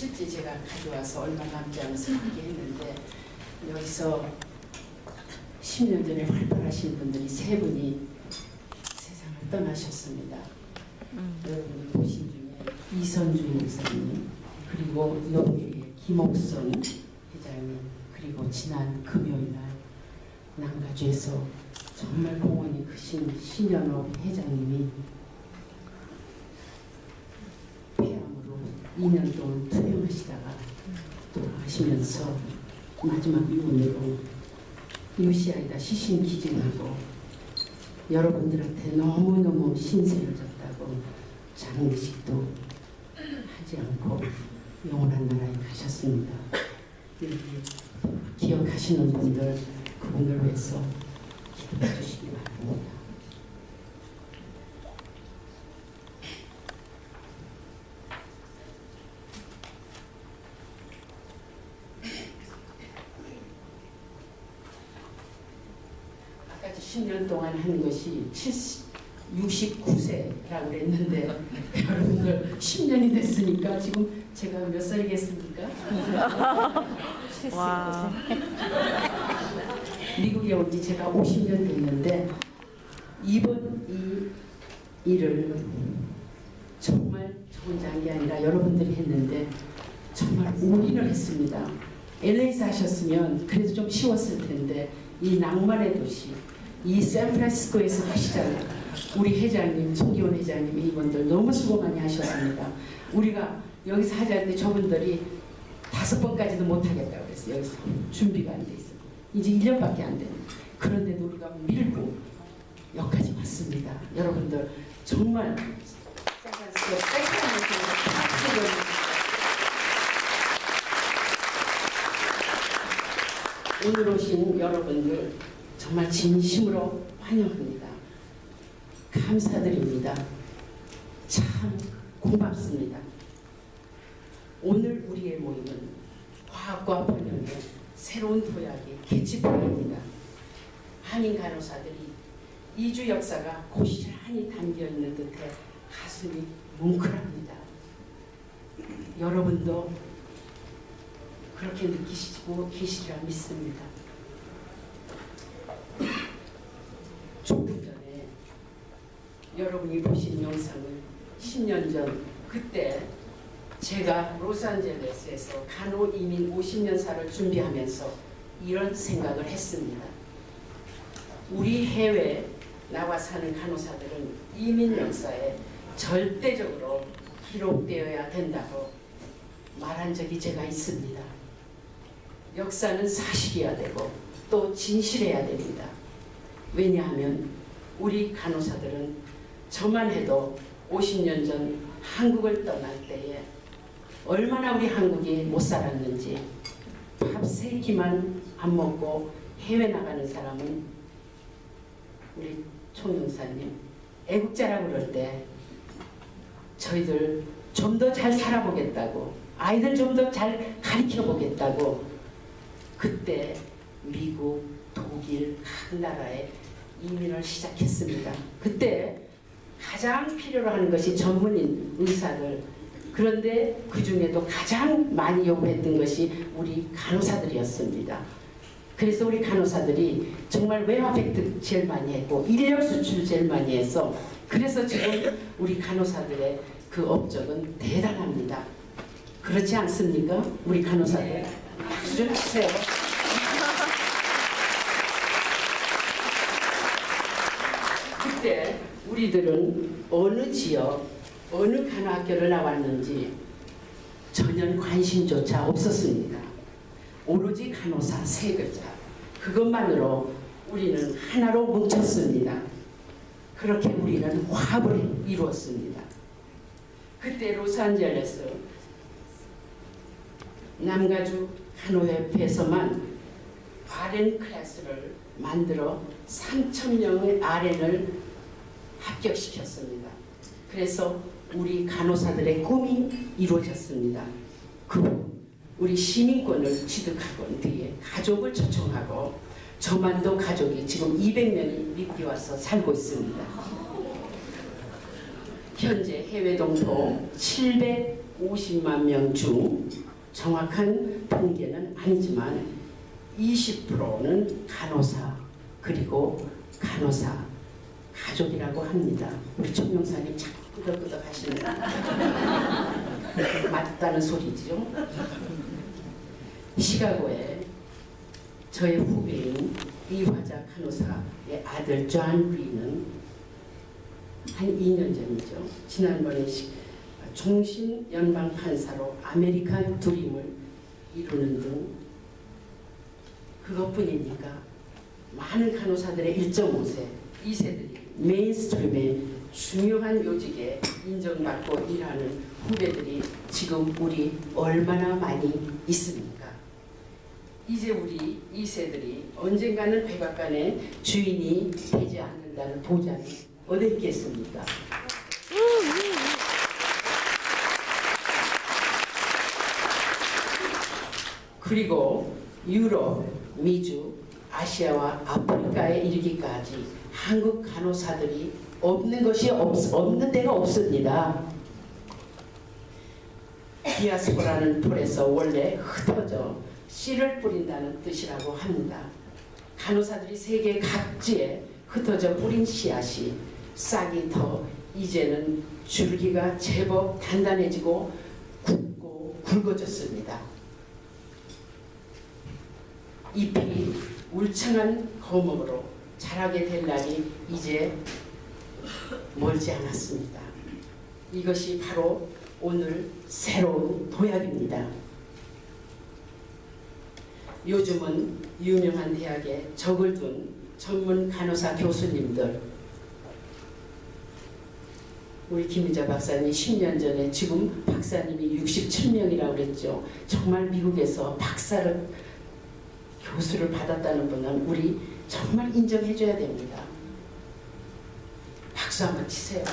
실제 제가 가져와서 얼마 남지 않아서 공개했는데 여기서 10년 전에 활발하신 분들이 세 분이 세상을 떠나셨습니다. 여러분이 보신 중에 이선주 목사님 그리고 영주의 김옥선 회장님 그리고 지난 금요일 날 남가주에서 정말 공헌이 크신 신현옥 회장님이 폐암으로 2년 동안 투병하시다가 돌아가시면서 마지막 유언으로 유시아이다 시신 기증하고 여러분들한테 너무너무 신세를 졌다고 장례식도 하지 않고 영원한 나라에 가셨습니다. 기억하시는 분들 그분들 위해서 기도해 주시기 바랍니다. 아까 10년 동안 한 것이 70, 69세라고 그랬는데 여러분들 10년이 됐으니까 지금 제가 몇 살이겠습니까? 와. 미국에 온 지 제가 50년 됐는데 이번 이 일을 정말 저 혼자 한 게 아니라 여러분들이 했는데 정말 올인을 했습니다. LA에서 하셨으면 그래도 좀 쉬웠을 텐데 이 낭만의 도시 이 샌프란시스코에서 하시잖아요. 우리 회장님, 송기원 회장님 이분들 너무 수고 많이 하셨습니다. 우리가 여기서 하자는데 저분들이 다섯 번까지도 못 하겠다고 그랬어요. 여기서 준비가 안 돼 있어. 이제 1년밖에 안 되는. 그런데도 우리가 밀고 여기까지 왔습니다. 여러분들 정말 샌프란시스코 백화점에서 박수를 오늘 오신 여러분들 정말 진심으로 환영합니다. 감사드립니다. 참 고맙습니다. 오늘 우리의 모임은 과학과 번영의 새로운 도약이 개치보입니다. 한인 간호사들이 이주 역사가 고스란히 담겨 있는 듯해 가슴이 뭉클합니다. 여러분도 그렇게 느끼시고 계시리라 믿습니다. 조금 전에 여러분이 보신 영상을 10년 전 그때 제가 로스앤젤레스에서 간호 이민 50년사를 준비하면서 이런 생각을 했습니다. 우리 해외 나와 사는 간호사들은 이민 역사에 절대적으로 기록되어야 된다고 말한 적이 제가 있습니다. 역사는 사실이어야 되고 또 진실해야 됩니다. 왜냐하면 우리 간호사들은 저만 해도 50년 전 한국을 떠날 때에 얼마나 우리 한국이 못 살았는지 밥 세 끼만 안 먹고 해외 나가는 사람은 우리 총영사님 애국자라고 그럴 때 저희들 좀 더 잘 살아보겠다고 아이들 좀 더 잘 가르쳐 보겠다고 그때 미국, 독일 각 나라에 이민을 시작했습니다. 그때 가장 필요로 하는 것이 전문인 의사들 그런데 그 중에도 가장 많이 요구했던 것이 우리 간호사들이었습니다. 그래서 우리 간호사들이 정말 외화 획득 제일 많이 했고 인력 수출 제일 많이 해서 그래서 지금 우리 간호사들의 그 업적은 대단합니다. 그렇지 않습니까? 우리 간호사들 박수 좀 치세요. 그때 우리들은 어느 지역, 어느 간호학교를 나왔는지 전혀 관심조차 없었습니다. 오로지 간호사 세 글자. 그것만으로 우리는 하나로 뭉쳤습니다. 그렇게 우리는 화합을 이루었습니다. 그때 로스앤젤레스 남가주 간호협회에서만 RN 클래스를 만들어 3천 명의 RN을 합격시켰습니다. 그래서 우리 간호사들의 꿈이 이루어졌습니다. 그 후 우리 시민권을 취득하고 뒤에 가족을 초청하고 저만도 가족이 지금 200명이 미국에 와서 살고 있습니다. 현재 해외 동포 700 50만 명 중 정확한 통계는 아니지만 20%는 간호사 그리고 간호사 가족이라고 합니다. 우리 총영사님 참 끄덕끄덕 하시네. 맞다는 소리죠. 시카고에 저의 후배인 이화자 간호사의 아들 존 리는 한 2년 전이죠. 지난번에 시- 종신 연방 판사로 아메리칸 드림을 이루는 등 그것뿐입니까? 많은 간호사들의 1.5세, 2세들이 메인스트림의 중요한 요직에 인정받고 일하는 후배들이 지금 우리 얼마나 많이 있습니까? 이제 우리 2세들이 언젠가는 백악관의 주인이 되지 않는다는 보장이 어디 있겠습니까? 그리고 유럽, 미주, 아시아와 아프리카에 이르기까지 한국 간호사들이 없는 것이 없, 없는 데가 없습니다. 디아스포라는 풀에서 원래 흩어져 씨를 뿌린다는 뜻이라고 합니다. 간호사들이 세계 각지에 흩어져 뿌린 씨앗이 싹이 더 이제는 줄기가 제법 단단해지고 굵고 굵어졌습니다. 잎이 울창한 거목으로 자라게 될 날이 이제 멀지 않았습니다. 이것이 바로 오늘 새로운 도약입니다. 요즘은 유명한 대학에 적을 둔 전문 간호사 교수님들 우리 김민자 박사님 10년 전에 지금 박사님이 67명이라고 그랬죠. 정말 미국에서 박사를 교수를 받았다는 분은 우리 정말 인정해줘야 됩니다. 박수 한번 치세요.